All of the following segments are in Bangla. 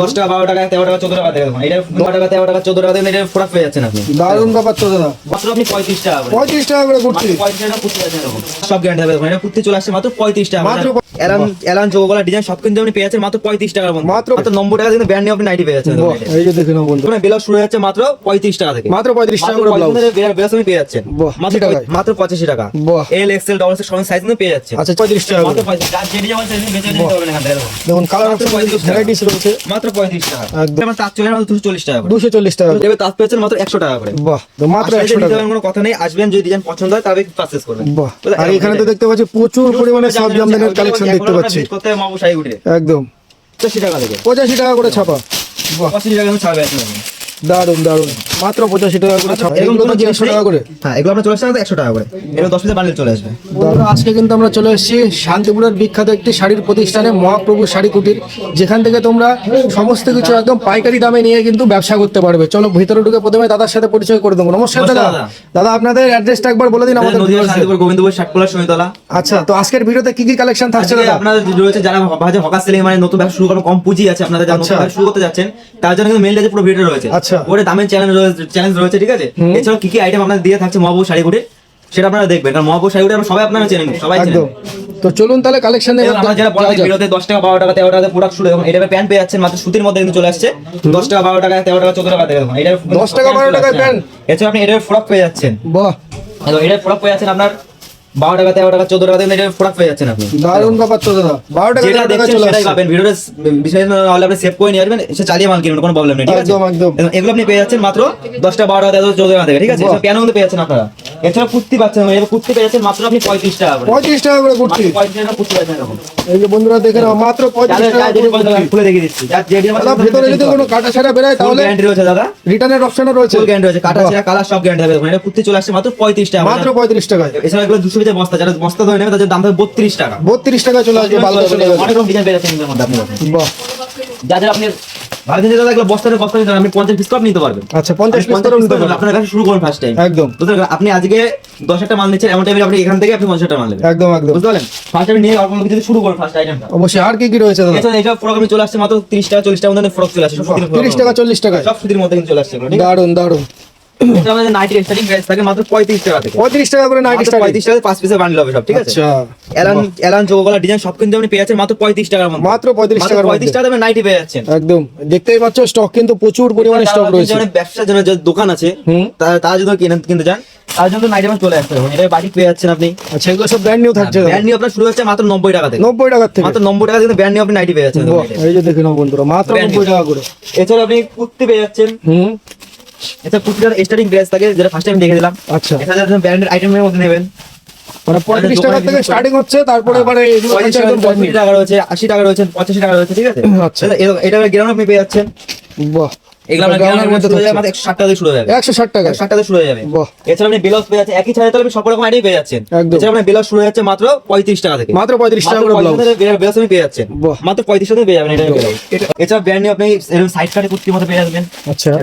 দশ টাকা বারো টাকা তেরো টাকা চোদ্দ টাকা দেখেন এটা বারো টাকা তেরো টাকা চোদ্দ টাকা দেখেন এটা প্রোডাক্ট পেয়ে যাচ্ছেন আপনি। দারুণ ব্যাপার চোদ্দ দাদা। মাত্র আপনি পঁয়ত্রিশ টাকা পঁয়ত্রিশ টাকা করে কুর্তি। পঁয়ত্রিশ টাকা কুর্তি আছে সব গ্যারান্টি হবে দেখুন এটা কুর্তি চলে আসছে মাত্র পঁয়ত্রিশ টাকা। মাত্র এলান এলান চৌগলা ডিজাইন সব কিন্তু আপনি পেয়ে যাচ্ছেন মাত্র পঁয়ত্রিশ টাকার মধ্যে মাত্র মাত্র নব্বই টাকা কিন্তু ব্র্যান্ড নিয়ে আপনি নাইটি পেয়ে যাচ্ছেন। এই যে দেখে বন্ধু। বেলা শুরু হচ্ছে মাত্র পঁয়ত্রিশ টাকা থেকে। মাত্র পঁয়ত্রিশ টাকা ব্লাউজ আপনি পেয়ে যাচ্ছেন। মাত্র মাত্র পঁচাশি টাকা। এল এক্সেল ডবল এক্সেল সব সাইজ কিন্তু পেয়ে যাচ্ছেন। আচ্ছা পঁয়ত্রিশ টাকা মাত্র পঁয়ত্রিশ যার যেটি যেমন size বেছে নিতে পারবেন এখান থেকে দেখুন। দেখুন কালার মাত্র অপশন 35 টাকা। ভ্যারাইটিস রয়েছে। মাত্র পঁয়ত্রিশ টাকা। একদম। তার চলে মাত্র দুশো চল্লিশ টাকা দুশো চল্লিশ টাকা করে। এবার তার পেয়েছেন মাত্র একশো টাকা করে। বাহ মাত্র একশো টাকা। কোনো কথা নেই আসবেন যদি ডিজাইন পছন্দ হয় তবে পারচেস করবেন। বাহ আর এখানে তো দেখতে পাচ্ছি প্রচুর পরিমাণে সব জামদানির কালেকশন দেখতে পাচ্ছি। একদম। পঁচাশি টাকা থেকে পঁচাশি টাকা করে ছাপা। পঁচাশি টাকা ছাপা এখন। দারুণ দারুণ মাত্র পঁচাশি টাকা করে এগুলো একশো টাকা করে। হ্যাঁ এগুলো আপনার চলে আসছে একশো টাকা করে। এগুলো দশ পিসের বান্ডেল চলে আসবে। আজকে কিন্তু আমরা চলে এসেছি শান্তিপুরের বিখ্যাত একটি শাড়ির প্রতিষ্ঠানে মহাপ্রভু শাড়ি কুটির। যেখান থেকে তোমরা সমস্ত কিছু একদম পাইকারি দামে নিয়ে কিন্তু ব্যবসা করতে পারবে। চলো ভিতরে ঢুকে প্রথমে দাদার সাথে পরিচয় করে দেবো। নমস্কার দাদা। দাদা। আপনাদের অ্যাড্রেসটা একবার বলে দিন আমাদের। শান্তিপুর গোবিন্দপুর সমিতলা আচ্ছা তো আজকের ভিডিওতে কি কি কালেকশন থাকছে দাদা? আপনাদের রয়েছে যারা ভাজে হকার সেলিং মানে নতুন ব্যবসা শুরু করার কম পুঁজি আছে আপনাদের যারা নতুন আচ্ছা। শুরু করতে যাচ্ছেন তার জন্য কিন্তু মেল পুরো ভিডিও রয়েছে। আচ্ছা। ওরে দামের চ্যালেঞ্জ রয়েছে চ্যালেঞ্জ রয়েছে ঠিক আছে? এছাড়াও কি কি আইটেম আপনাদের দিয়ে থাকছে মহাবু শাড়ি কুটির সেটা আপনারা দেখবেন কারণ মহাবু শাড়ি আমরা সবাই আপনারা চেনেন সবাই চেনেন তো চলুন তাহলে কালেকশন এবং আমরা যারা বড় ভিডিওতে দশ টাকা বারো টাকা তেরো টাকা প্রোডাক্ট শুরু এখন এটা প্যান্ট পেয়ে যাচ্ছেন মাত্র সুতির মধ্যে কিন্তু চলে আসছে। দশ টাকা বারো টাকা তেরো টাকা চোদ্দ টাকা দেখুন এটা 10 টাকা, 12 টাকায় প্যান্ট? এছাড়া আপনি এটার ফ্রক পেয়ে যাচ্ছেন। বাহ। এবং এটার ফ্রক পেয়ে যাচ্ছেন আপনার বারো টাকা তেরো টাকা চোদ্দ টাকা এটার ফ্রক পেয়ে যাচ্ছেন আপনি। দারুণ ব্যাপার তো দাদা। বারো টাকা যেটা দেখছেন সেটাই পাবেন। ভিডিওটা বিষয় হলে আপনি সেভ করে নিয়ে আসবেন। সে চালিয়ে মাল কিনবেন কোনো প্রবলেম নেই ঠিক আছে? একদম, একদম। এগুলো আপনি পেয়ে যাচ্ছেন মাত্র দশটা বারো টাকা চোদ্দ টাকা থেকে ঠিক আছে? কেন পেয়ে যাচ্ছেন আপনারা। এছাড়া কুর্তি পাচ্ছেন এবার কুর্তি পেয়ে যাচ্ছেন মাত্র আপনি পঁয়ত্রিশ টাকা করে। পঁয়ত্রিশ টাকা করে কুর্তি। পঁয়ত্রিশ টাকা কুর্তি পাচ্ছেন এরকম এই যে বন্ধুরা দেখে নাও মাত্র পঁয়ত্রিশ টাকা। খুলে দেখিয়ে দিচ্ছি। যার ভেতরে যদি কোনো কাটা ছাড়া বেরোয় তাহলে গ্যারান্টি রয়েছে দাদা। রিটার্নের অপশনও রয়েছে। ফুল গ্যারান্টি রয়েছে। কাটা ছেঁড়া কালার সব গ্যারান্টি হবে। এটা কুর্তি চলে আসছে মাত্র পঁয়ত্রিশ টাকা। মাত্র পঁয়ত্রিশ টাকায়। এছাড়া এগুলো দুশো পিসের বস্তা। যারা বস্তা ধরে নেবে তাদের দাম থাকবে বত্রিশ টাকা। বত্রিশ টাকায় চলে আসবে চলে অনেক রকম ডিজাইন। বাহ। যাদের আপনি ভাবছেন যে দাদা এগুলো বস্তা নিতে আপনি পঞ্চাশ পিস নিতে পারবেন। আচ্ছা পঞ্চাশ পিস পঞ্চাশ করে piece নিতে পারবেন। আপনার কাছে শুরু করুন ফার্স্ট টাইম একদম। সুতরাং আপনি আজকে দশ একটা মাল নিচ্ছেন এমন টাইমে আপনি এখান থেকে আপনি পঞ্চাশটা মাল নেবেন। একদম একদম। বুঝতে পারলেন? ফার্স্ট টাইম নিয়ে অল্প কিছু শুরু করুন ফার্স্ট আইটেমটা অবশ্যই আর কি কি রয়েছে দাদা? এইসব ফ্রক আপনি চলে আসছে মাত্র তিরিশ টাকা চল্লিশ টাকা মধ্যে ফ্রক চলে আসছে তিরিশ টাকা চল্লিশ টাকা সব সুতির মধ্যে চলে আসছে দারুণ দারুণ পঁয়ত্রিশ টাকা থেকে। পঁয়ত্রিশ টাকা করে নাইট পঁয়ত্রিশ টাকা পাঁচ পিসের বান্ডেল হবে সব ঠিক আছে? এলান এলান চৌগলা ডিজাইন সব কিন্তু আপনি পেয়ে যাচ্ছেন মাত্র পঁয়ত্রিশ টাকার মধ্যে। মাত্র 35 টাকার পঁয়ত্রিশ টাকা দামে নাইটি পেয়ে যাচ্ছেন। একদম। দেখতেই পাচ্ছ স্টক কিন্তু প্রচুর পরিমাণে স্টক রয়েছে। ব্যবসার জন্য যে দোকান আছে তারা তারা যদি কিনে কিনতে চান তার জন্য নাইটি চলে আসতে হবে। এটা পেয়ে যাচ্ছেন আপনি। আচ্ছা এগুলো সব ব্র্যান্ড নিউ থাকছে ব্র্যান্ড নিউ আপনার শুরু হচ্ছে মাত্র নব্বই টাকা থেকে। নব্বই টাকার থেকে। মাত্র নব্বই টাকা থেকে ব্র্যান্ড নিউ আপনি নাইটি পেয়ে যাচ্ছেন। এই যে দেখে নাও বন্ধুরা মাত্র নব্বই টাকা করে। এছাড়া আপনি কুর্তি পেয়ে যাচ্ছেন। হুম। এছাড়া কুর্তিটার স্টার্টিং প্রাইস থাকে যেটা ফার্স্ট টাইম দেখে দিলাম। আচ্ছা। এছাড়া ব্র্যান্ডেড আইটেমের মধ্যে নেবেন। মানে পঁয়ত্রিশ টাকা থেকে স্টার্টিং হচ্ছে তারপরে এবারে পঁয়ত্রিশ টাকা একদম brand new। পঁয়ত্রিশ টাকা রয়েছে আশি টাকা রয়েছে পঁচাশি টাকা রয়েছে ঠিক আছে? আচ্ছা। এটা- এটা গ্রাম আপনি পেয়ে যাচ্ছেন। বাহ। হয়ে যাবে। একশো ষাট টাকা। হয়ে ষাট টাকা শুরু হয়ে এছাড়া আপনি ব্লাউজ পেয়ে যাচ্ছেন একই ছাড়া তাহলে সব রকম আইটেম পেয়ে যাচ্ছেন। এছাড়া আপনার ব্লাউজ শুরু হয়ে যাচ্ছে মাত্র পঁয়ত্রিশ টাকা থেকে। মাত্র পঁয়ত্রিশ টাকা ব্লাউজ। আপনি পেয়ে যাচ্ছেন। মাত্র পঁয়ত্রিশ টাকা পেয়ে যাবেন এটা এছাড়া ব্র্যান্ড আপনি এরকম সাইড কাটে কুর্তির পেয়ে যাবেন। আচ্ছা।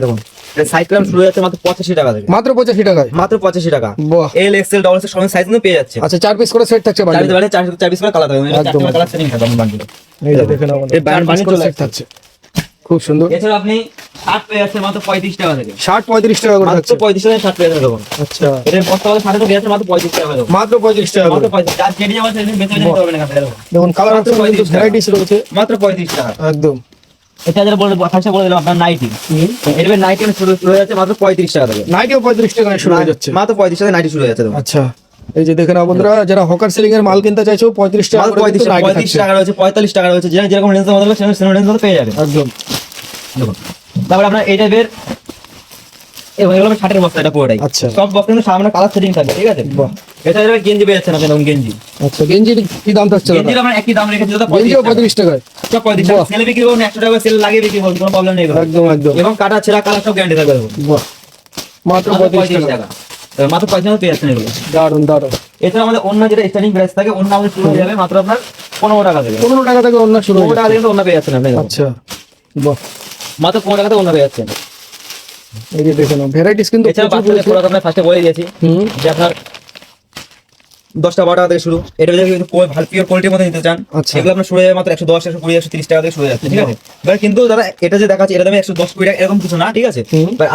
দেখুন শুরু যাচ্ছে মাত্র পঁচাশি টাকা থেকে। মাত্র পঁচাশি টাকায়? মাত্র পঁচাশি টাকা। এল এক্সেল ডবল সব সাইজ কিন্তু পেয়ে যাচ্ছে। আচ্ছা চার পিস করে সেট থাকছে বাড়ি চার পিস চার চার পিস করে কালার থাকবে একদম। কালার সেটিং থাকবে বান্ডিলে এই যে দেখে নাও এই বান- চার piece করে বানিয়ে set থাকছে। খুব সুন্দর। এছাড়া আপনি শার্ট পেয়ে মাত্র পঁয়ত্রিশ টাকা থেকে। ষাট পঁয়ত্রিশ টাকা করে মাত্র পঁয়ত্রিশ টাকা শার্ট পেয়ে আচ্ছা। এটা সাড়ে তো যাচ্ছে মাত্র পঁয়ত্রিশ টাকা মাত্র পঁয়ত্রিশ টাকা মাত্র পঁয়ত্রিশ যার যেটি সেদিন বেঁচে দেখুন। দেখুন কালার মাত্র অপশন কিন্তু 35 টাকা। ভ্যারাইটিস রয়েছে মাত্র পঁয়ত্রিশ টাকা। একদম। এটা বলে ফার্স্টে বলে দিলাম আপনার নাইটি এর নাইটি শুরু শুরু হয়ে যাচ্ছে মাত্র পঁয়ত্রিশ টাকা থেকে। নাইটিও পঁয়ত্রিশ টাকা শুরু হয়ে যাচ্ছে। মাত্র পঁয়ত্রিশ টাকা নাইটি শুরু হয়ে যাচ্ছে। আচ্ছা। এই যে দেখেন বন্ধুরা যারা হকার সেলিং এর মাল কিনতে চাইছো পঁয়ত্রিশ টাকা পঁয়ত্রিশ টাকা রয়েছে পঁয়তাল্লিশ টাকা রয়েছে। যেরকম রেঞ্জের মতো সেরকম সেরকম রেঞ্জ মধ্যে পেয়ে যাবে। একদম। দেখুন তারপরে আপনার এই টাইপের এবং এগুলো ষাটের বস্তা এটা পুরোটাই। আচ্ছা। সব বস্তা সামনে কালার সেটিং থাকবে ঠিক আছে? বাহ। এটা গেঞ্জি আপনি গেঞ্জি। আচ্ছা গেঞ্জির কি দাম থাকছে গেঞ্জির আমরা একই দাম রেখেছি দাদা গেঞ্জিও পঁয়ত্রিশ টাকা। পঁয়ত্রিশ সব পঁয়ত্রিশ টাকা। সেলে বিক্রি করুন একশো টাকা সেল লাগিয়ে বিক্রি করুন কোনো প্রবলেম নেই একদম একদম। এবং কাটা ছেঁড়া কালার সব গ্যারান্টি থাকবে মাত্র পঁয়ত্রিশ টাকা। মাত্র পেয়ে যাচ্ছেন এগুলো। দারুণ দারুণ এছাড়া আমাদের অন্য যেটা স্টার্টিং প্রাইস থাকে অন্য আমাদের শুরু হয়ে যাবে মাত্র আপনার পনেরো টাকা থেকে। পনেরো টাকা থেকে অন্য শুরু পনেরো টাকা থেকে অন্য পেয়ে যাচ্ছেন আপনি। আচ্ছা বাহ। মাত্র পনেরো টাকা থেকে অন্য পেয়ে যাচ্ছেন। এই যে দেখে নাও ভ্যারাইটিস কিন্তু এছাড়া বাচ্চাদের ফার্স্টে বলে দিয়েছি যে আপনার দশটা বারো টাকা থেকে শুরু এটা যদি ভালো পিওর কোয়ালিটির মধ্যে নিতে চান আচ্ছা। এগুলো আপনার শুরু হয়ে মাত্র একশো দশ একশো কুড়ি একশো তিরিশ টাকা থেকে শুরু যাচ্ছে ঠিক আছে? এবার কিন্তু দাদা এটা যে দেখাচ্ছে এটা দামে একশো দশ কুড়ি টাকা এরকম কিছু না ঠিক আছে?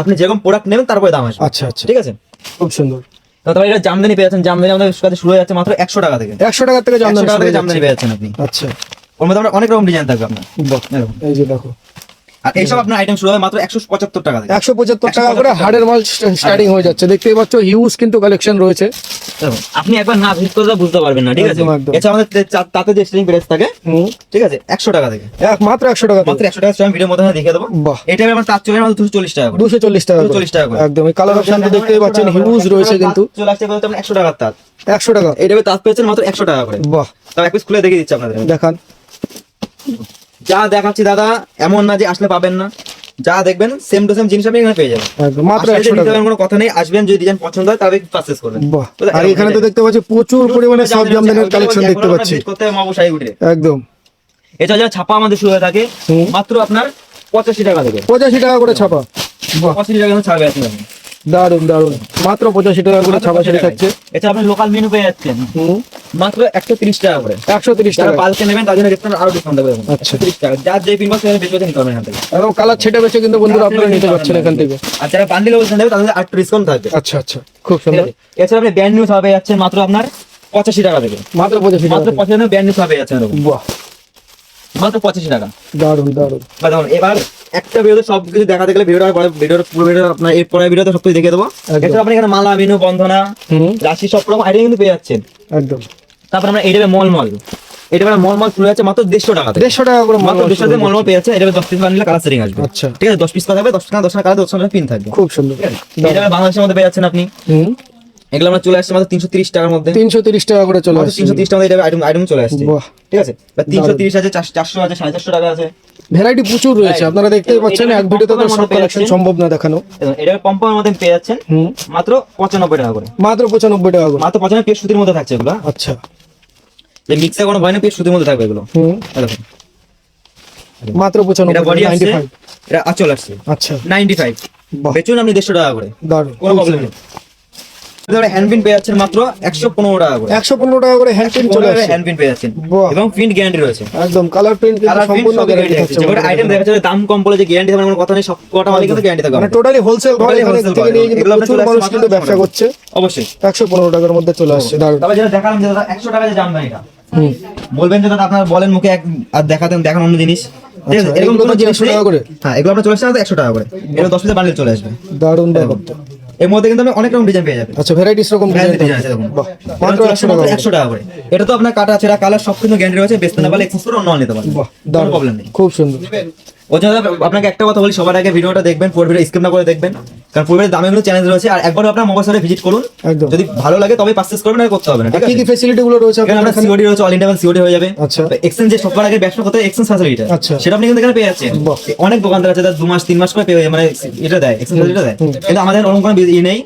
আপনি যেরকম প্রোডাক্ট নেবেন তারপরে দাম আসবে আচ্ছা আচ্ছা। ঠিক আছে? খুব সুন্দর। তারপরে এটা জামদানি পেয়ে যাচ্ছেন জামদানি আমাদের কাছে শুরু হয়ে যাচ্ছে মাত্র একশো টাকা থেকে। একশো টাকা থেকে জামদানি টাকা থেকে জামদানি পেয়ে যাচ্ছেন আপনি। আচ্ছা। ওর মধ্যে আমরা অনেক রকম ডিজাইন থাকবে আপনার। এই যে দেখো। আর এইসব আপনার আইটেম শুরু হয় মাত্র একশো পঁচাত্তর টাকা থেকে। একশো পঁচাত্তর টাকা করে হাড়ের মাল স্টার্টিং হয়ে যাচ্ছে। দেখতেই পাচ্ছ হিউজ কিন্তু কালেকশন রয়েছে। আপনি একবার না ভিজিট করে বুঝতে পারবেন না ঠিক আছে। এছাড়া আমাদের তাতে যে স্ট্রিং প্রাইস থাকে ঠিক আছে একশো টাকা থেকে। মাত্র একশো টাকা মাত্র একশো টাকা আমি ভিডিওর মধ্যে দেখিয়ে দেবো। এটা আমার তার চলে দুশো চল্লিশ টাকা দুশো চল্লিশ টাকা। 240 টাকা। একদম কালার অপশন তো দেখতেই পাচ্ছেন হিউজ রয়েছে কিন্তু। চলে আসছে বলতে একশো টাকার তাঁত একশো টাকা। এটা তাঁত পেয়েছেন মাত্র একশো টাকা করে। বাহ। তাও এক পিস খুলে দেখিয়ে দিচ্ছি আপনাদের। দেখান। যা দেখাচ্ছি দাদা এমন না যে আসলে পাবেন না। যা দেখবেন সেম টু সেম জিনিস আপনি এখানে পেয়ে যাবেন। মাত্র আসলে যে একশো নিতে টাকা। কোনো কথা নেই আসবেন যদি ডিজাইন পছন্দ হয় তবে পারচেস করবেন। আর এখানে তো দেখতে পাচ্ছি প্রচুর পরিমাণে সব জামদানির কালেকশন দেখতে পাচ্ছি। একদম। এছাড়া যারা ছাপা আমাদের শুরু হয়ে থাকে মাত্র আপনার পঁচাশি টাকা থেকে। পঁচাশি টাকা করে ছাপা। বাহ। পঁচাশি টাকা ছাড়বে আছেন আপনি। দারুণ দারুণ মাত্র পঁচাশি টাকা করে ছাপা সেটা থাকছে। এটা আপনি লোকাল মেনু পেয়ে যাচ্ছেন। মাত্র একশো তিরিশ টাকা করে। একশো তিরিশ টাকা। বালকে নেবেন ডিসকাউন্ট আরও ডিসকাউন্ট দেবে আচ্ছা। তিরিশ টাকা। যার যে বেশি নিতে পারবেন এখান থেকে। এবং কালার ছেটে কিন্তু বন্ধুরা আপনারা নিতে পারছেন এখান থেকে। আর যারা বান্ডিল অবস্থান দেবে তাদের আটটু ডিসকাউন্ট থাকবে। আচ্ছা আচ্ছা। খুব সুন্দর। এছাড়া আপনি ব্যান্ড নিউজ হবে যাচ্ছেন মাত্র আপনার পঁচাশি টাকা থেকে। মাত্র পঁচাশি মাত্র। পঁচাশি ব্যান্ড নিউজ হবে এরকম। বাহ। মাত্র পঁচাশি টাকা। দারুণ দারুণ এবার একটা ভিডিওতে সব কিছু দেখাতে গেলে ভিডিওটা পরে ভিডিওর পুরো ভিডিও আপনার এর পরের ভিডিওতে সব কিছু দেখিয়ে দেবো। এছাড়া আপনি এখানে মালা বিনু বন্ধনা রাশি সব রকম আইডিয়া কিন্তু পেয়ে যাচ্ছেন। একদম। তারপর আমরা এটা মল মল এটা মল মল শুরু হচ্ছে মাত্র দেড়শো টাকা দেড়শো টাকা করে মাত্র দেড়শো টাকা মল মল পেয়ে যাচ্ছে এটা দশ পিস কালার সেটিং আসবে। আচ্ছা। ঠিক আছে দশ পিস থাকবে দশ টাকা দশ টাকা কালার দশ টাকা পিন থাকবে। খুব সুন্দর। এটা বাংলাদেশের মধ্যে পেয়ে যাচ্ছেন আপনি। এগুলো আমরা চলে আসছে মাত্র তিনশো তিরিশ টাকার মধ্যে। তিনশো তিরিশ টাকা করে চলে আসছে। তিনশো তিরিশ টাকা এটা আইটেম আইটেম চলে আসছে। ঠিক আছে? তিনশো তিরিশ আছে চারশো আছে সাড়ে চারশো টাকা আছে। ভ্যারাইটি প্রচুর রয়েছে আপনারা দেখতেই পাচ্ছেন এক ভিডিওতে তো সব কালেকশন সম্ভব না দেখানো। এটা পম্পমের মধ্যে পেয়ে যাচ্ছেন মাত্র পঁচানব্বই টাকা করে। মাত্র পঁচানব্বই টাকা করে। মাত্র পঁচানব্বই পেয়ে সুতির মধ্যে থাকছে এগুলো। আচ্ছা। যে কোনো ভয় পেয়ে সুতির মধ্যে থাকবে এগুলো। দেখুন। মাত্র পঁচানব্বই বডি আসছে এটা আচল আসছে। আচ্ছা। নাইনটি ফাইভ বেচুন আপনি দেড়শো টাকা করে। কোনো প্রবলেম নেই। পেয়ে যাচ্ছেন মাত্র একশো পনেরো টাকা করে। একশো পনেরো টাকা করে চলে আসছে। হ্যান্ডপিন পেয়ে যাচ্ছেন। এবং প্রিন্ট গ্যারান্টি রয়েছে। একদম কালার প্রিন্ট সম্পূর্ণ গ্যারান্টি থাকছে থাকছে আইটেম দেখা যাচ্ছে দাম কম বলে যে গ্যারান্টি থাকবে কোনো কথা নেই। সব কটা মালিক কিন্তু গ্যারান্টি থাকবে মানে টোটালি হোলসেল এখানে থেকে নিয়ে কিন্তু প্রচুর মানুষ কিন্তু ব্যবসা করছে। অবশ্যই। একশো পনেরো টাকার মধ্যে চলে আসছে। যেটা দেখালাম যে দাদা একশো টাকা যে জামদানিটা বলবেন যে দাদা আপনার বলেন মুখে এক আর দেখাতেন দেখান অন্য জিনিস। ঠিক আছে? আচ্ছা, এরকম এগুলো কোনো জিনিস 100 টাকা করে? হ্যাঁ এগুলো আপনার চলে আসছে একশো টাকা করে। এটা দশ পিসের বান্ডেল চলে আসবে। দারুণ ব্যাপার। এর মধ্যে কিন্তু অনেক রকম ডিজাইন পেয়ে যাবেন। আচ্ছা ভ্যারাইটিস রকম ডিজাইন আছে দেখুন। মাত্র চলে একশো আসছে টাকা মাত্র 100 টাকা করে। এটা তো আপনার কাটা ছেঁড়া কালার সব কিন্তু গ্যারান্টি রয়েছে বেচতে না পারলে এক্সচেঞ্জ করে অন্য নিতে কোনো দারুণ প্রবলেম নেই। খুব সুন্দর। ওই জন্য আপনাকে একটা কথা বলি সবার আগে ভিডিওটা দেখবেন পুরো ভিডিও স্কিপ না করে দেখবেন। কারণ পুরো ভিডিও দামে গুলো চ্যালেঞ্জ রয়েছে। আর একবার আপনার মোবাইল সাথে ভিজিট করুন। একদম। যদি ভালো লাগে তবে পারচেজ করবেন আর করতে হবে না ঠিক কি আছে? কি ফ্যাসিলিটি গুলো রয়েছে আপনার আমরা সিওডি রয়েছে অল ইন্ডিয়া সিওডি হয়ে যাবে। আচ্ছা। এক্সচেঞ্জ যে সবার আগে ব্যবসা করতে এক্সচেঞ্জ ফ্যাসিলিটি আচ্ছা। সেটা আপনি কিন্তু এখানে পেয়ে যাচ্ছেন। অনেক দোকানদার আছে যারা দু মাস তিন মাস করে পেয়ে মানে এটা দেয় এক্সচেঞ্জ ফ্যাসিলিটি দেয়। কিন্তু আমাদের ওরকম কোনো ই নেই।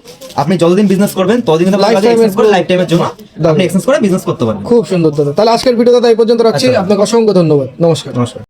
আপনি যতদিন বিজনেস করবেন ততদিন কিন্তু Lifetime এক্সচেঞ্জ করে লাইফ টাইমের জন্য আপনি এক্সচেঞ্জ করে বিজনেস করতে পারেন খুব সুন্দর দাদা। তাহলে আজকের ভিডিওটা তাই পর্যন্ত রাখছি। আচ্ছা। আপনাকে অসংখ্য ধন্যবাদ। নমস্কার। নমস্কার।